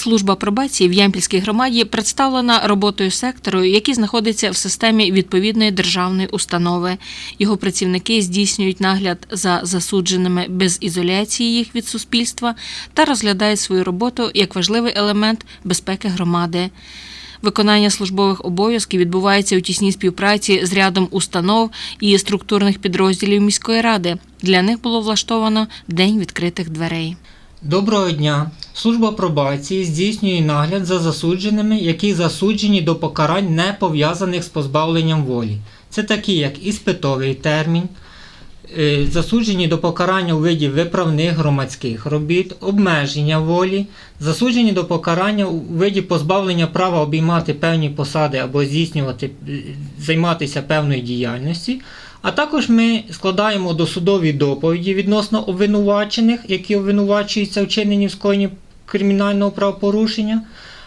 Служба пробації в Ямпільській громаді представлена роботою сектору, який знаходиться в системі відповідної державної установи. Його працівники здійснюють нагляд за засудженими без ізоляції їх від суспільства та розглядають свою роботу як важливий елемент безпеки громади. Виконання службових обов'язків відбувається у тісній співпраці з рядом установ і структурних підрозділів міської ради. Для них було влаштовано День відкритих дверей. Доброго дня! Служба пробації здійснює нагляд за засудженими, які засуджені до покарань не пов'язаних з позбавленням волі. Це такі, як іспитовий термін, е, засуджені до покарання у виді виправних громадських робіт, обмеження волі, засуджені до покарання у виді позбавлення права обіймати певні посади або здійснювати, е, займатися певною діяльністю. А також ми складаємо досудові доповіді відносно обвинувачених, які обвинувачуються в чиненні в скоєнні кримінального правопорушення,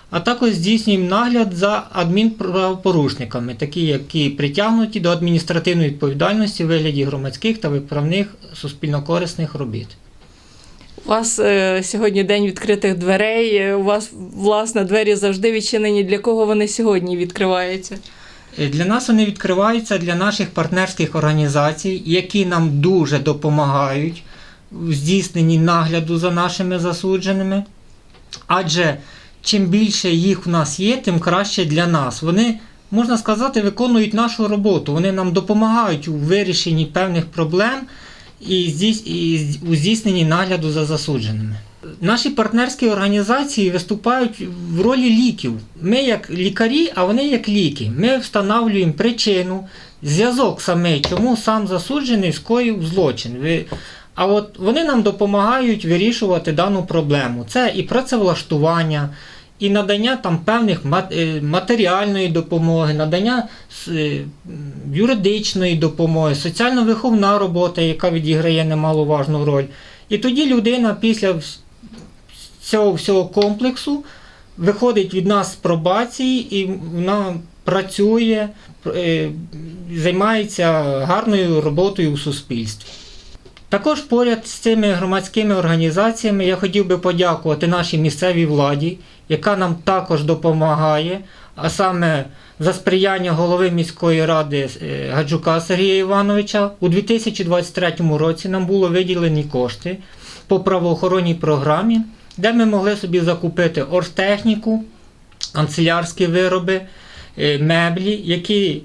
а також здійснюємо нагляд за адмінправопорушниками, такі, які притягнуті до адміністративної відповідальності в вигляді громадських та виправних суспільнокорисних робіт. У вас е, сьогодні день відкритих дверей. е, У вас власне двері завжди відчинені. Для кого вони сьогодні відкриваються? Е, Для нас вони відкриваються для наших партнерських організацій, які нам дуже допомагають в здійсненні нагляду за нашими засудженими. Адже чим більше їх в нас є, тим краще для нас. Вони, можна сказати, виконують нашу роботу. Вони нам допомагають у вирішенні певних проблем і у здійсненні нагляду за засудженими. Наші партнерські організації виступають в ролі ліків. Ми як лікарі, а вони як ліки. Ми встановлюємо причину, зв'язок саме, чому сам засуджений скоїв злочин. А от вони нам допомагають вирішувати дану проблему. Це і працевлаштування, і надання там певних е, матеріальної допомоги, надання е, юридичної допомоги, соціально-виховна робота, яка відіграє немаловажну роль. І тоді людина після цього всього комплексу виходить від нас з пробації і вона працює, е, займається гарною роботою у суспільстві. Також поряд з цими громадськими організаціями я хотів би подякувати нашій місцевій владі, яка нам також допомагає, а саме за сприяння голови міської ради е, Гаджука Сергія Івановича. У 2023 році нам було виділені кошти по правоохоронній програмі, де ми могли собі закупити оргтехніку, канцелярські вироби, меблі, які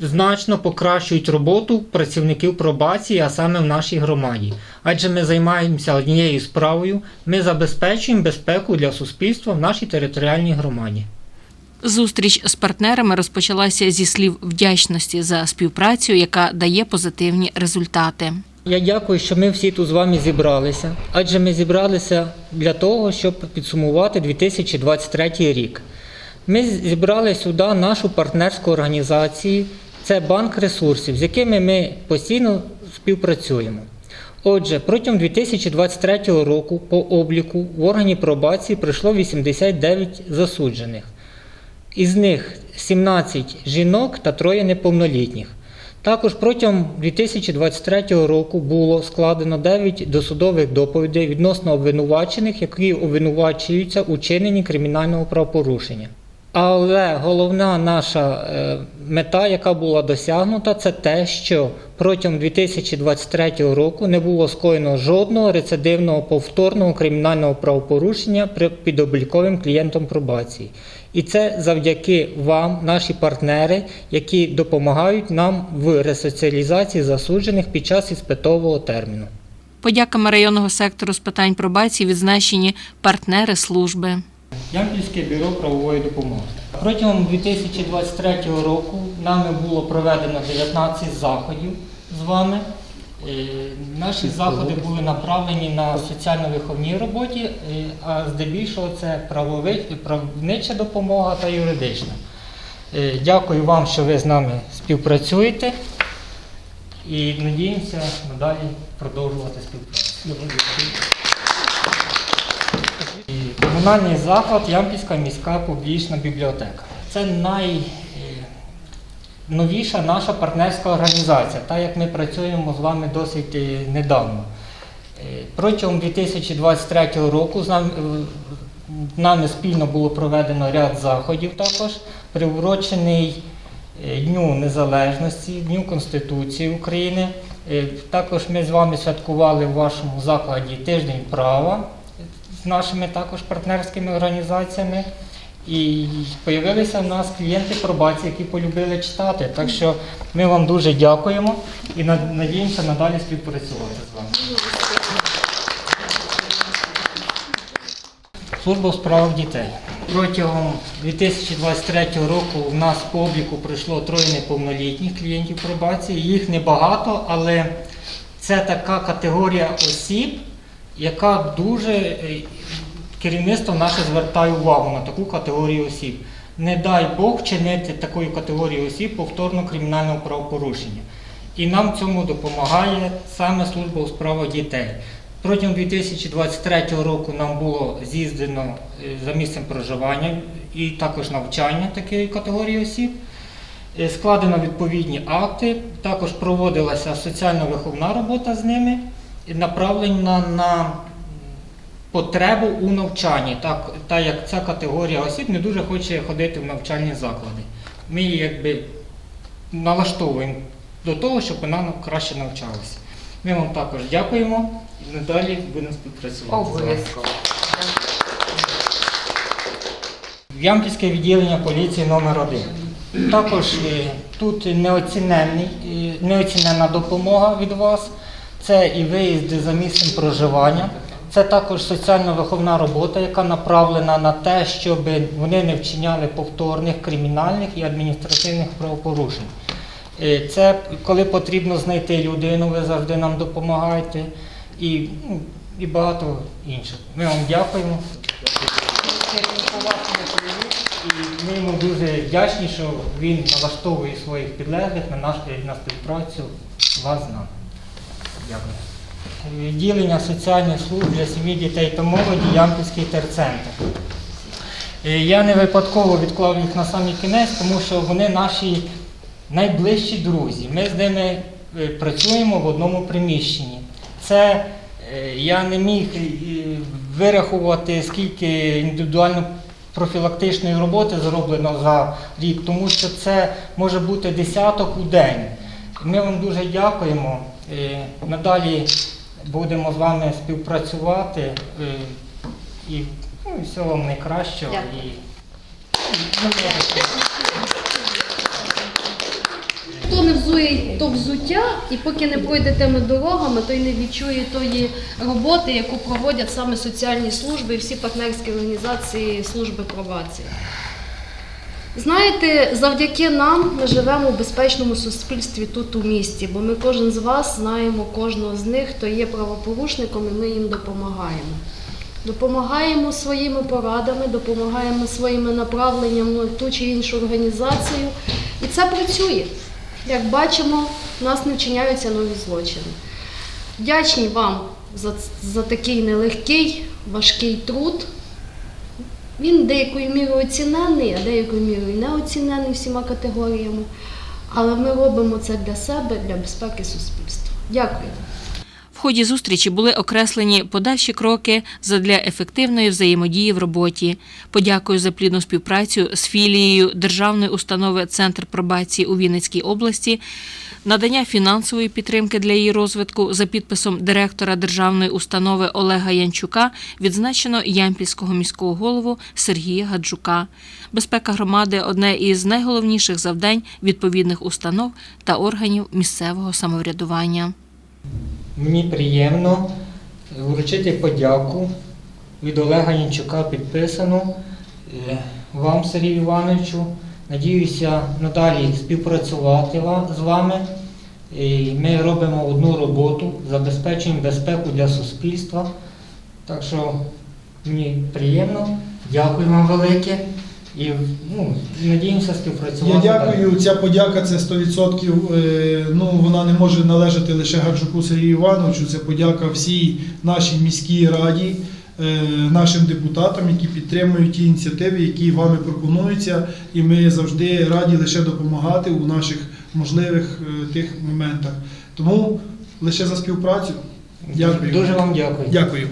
значно покращують роботу працівників пробації, а саме в нашій громаді. Адже ми займаємося однією справою, ми забезпечуємо безпеку для суспільства в нашій територіальній громаді. Зустріч з партнерами розпочалася зі слів вдячності за співпрацю, яка дає позитивні результати. Я дякую, що ми всі тут з вами зібралися, адже ми зібралися для того, щоб підсумувати 2023 рік. Ми зібрали сюди нашу партнерську організацію, це банк ресурсів, з якими ми постійно співпрацюємо. Отже, протягом 2023 року по обліку в органі пробації прийшло 89 засуджених. Із них 17 жінок та троє неповнолітніх. Також протягом 2023 року було складено 9 досудових доповідей відносно обвинувачених, які обвинувачуються у чиненні кримінального правопорушення. Але головна наша е, мета, яка була досягнута, це те, що протягом 2023 року не було скоєно жодного рецидивного повторного кримінального правопорушення під обліковим клієнтом пробації. І це завдяки вам, наші партнери, які допомагають нам в ресоціалізації засуджених під час іспитового терміну. Подяками районного сектору з питань пробації відзначені партнери служби. Ямпільське бюро правової допомоги. Протягом 2023 року нами було проведено 19 заходів з вами. Е, Наші заходи були направлені на соціально-виховній роботі, е, а здебільшого це правнича допомога та юридична. Е, Дякую вам, що ви з нами співпрацюєте і надіємося надалі продовжувати співпрацю. Комунальний заклад Ямпільська міська публічна бібліотека. Це найновіша наша партнерська організація, так як ми працюємо з вами досить е, недавно. Е, Протягом 2023 року з нами, е, нами спільно було проведено ряд заходів також, приурочений е, Дню Незалежності, Дню Конституції України. Е, Також ми з вами святкували в вашому закладі тиждень права з нашими також партнерськими організаціями. І з'явилися в нас клієнти пробації, які полюбили читати. Так що ми вам дуже дякуємо і надіємося надалі співпрацювати з вами. Служба у справах дітей. Протягом 2023 року в нас по обліку пройшло троє неповнолітніх клієнтів пробації. Їх небагато, але це така категорія осіб, яка дуже е, керівництво наше звертає увагу на таку категорію осіб. Не дай Бог чинити такої категорії осіб повторно кримінального правопорушення. І нам цьому допомагає саме служба у справах дітей. Протягом 2023 року нам було з'їздено е, за місцем проживання і також навчання такої категорії осіб. Е, Складено відповідні акти, також проводилася соціально-виховна робота з ними, направлена на потребу у навчанні, так, та як ця категорія осіб не дуже хоче ходити в навчальні заклади. Ми її якби налаштовуємо до того, щоб вона краще навчалася. Ми вам також дякуємо і надалі будемо співпрацювати. Обов'язково. Ямпільське відділення поліції номер 1 Також е, тут неоціненний, е, неоціненна допомога від вас. Це і виїзди за місцем проживання. Це також соціально-виховна робота, яка направлена на те, щоб вони не вчиняли повторних кримінальних і адміністративних правопорушень. Е, Це коли потрібно знайти людину, ви завжди нам допомагаєте і, ну, і багато інших. Ми вам дякуємо. І ми йому дуже вдячні, що він налаштовує своїх підлеглих на наш на співпрацю вас з нами. Дякую. Відділення соціальних служб для сім'ї, дітей та молоді Ямпільський терцентр. Е, Я не випадково відклав їх на самий кінець, тому що вони наші найближчі друзі. Ми з ними е, працюємо в одному приміщенні. Це е, я не міг е, вирахувати, скільки індивідуально профілактичної роботи зроблено за рік, тому що це може бути десяток у день. Ми вам дуже дякуємо. Надалі будемо з вами співпрацювати е, і ну, всього вам найкращого. Дякую. І... Хто не взує то взуття, і поки не пройде тими дорогами, той не відчує тої роботи, яку проводять саме соціальні служби і всі партнерські організації служби пробації. Знаєте, завдяки нам ми живемо в безпечному суспільстві тут у місті, бо ми кожен з вас знаємо кожного з них, хто є правопорушником, і ми їм допомагаємо. Допомагаємо своїми порадами, допомагаємо своїми направленнями в ту чи іншу організацію. І це працює. Як бачимо, в нас не вчиняються нові злочини. Вдячні вам за, за такий нелегкий, важкий труд. Він деякою мірою оцінений, а деякою мірою не оцінений всіма категоріями. Але ми робимо це для себе, для безпеки суспільства. Дякую. В ході зустрічі були окреслені подальші кроки задля ефективної взаємодії в роботі. Подякую за плідну співпрацю з філією Державної установи Центр пробації у Вінницькій області, надання фінансової підтримки для її розвитку за підписом директора державної установи Олега Янчука відзначено Ямпільського міського голову Сергія Гаджука. Безпека громади одне із найголовніших завдань відповідних установ та органів місцевого самоврядування. Мені приємно вручити подяку від Олега Янчука підписану е, вам, Сергію Івановичу. Надіюся надалі співпрацювати з вами. І Ми робимо одну роботу, забезпечуємо безпеку для суспільства. Так що мені приємно, дякую вам велике і ну, надіємося співпрацювати. Я далі. дякую. Ця подяка це 100%. е, Ну вона не може належати лише Гаджуку Сергію Івановичу. Це подяка всій нашій міській раді, нашим депутатам, які підтримують ті ініціативи, які вами пропонуються. І ми завжди раді лише допомагати у наших можливих е, тих моментах. Тому лише за співпрацю. Дякую. Дуже вам дякую. Дякую.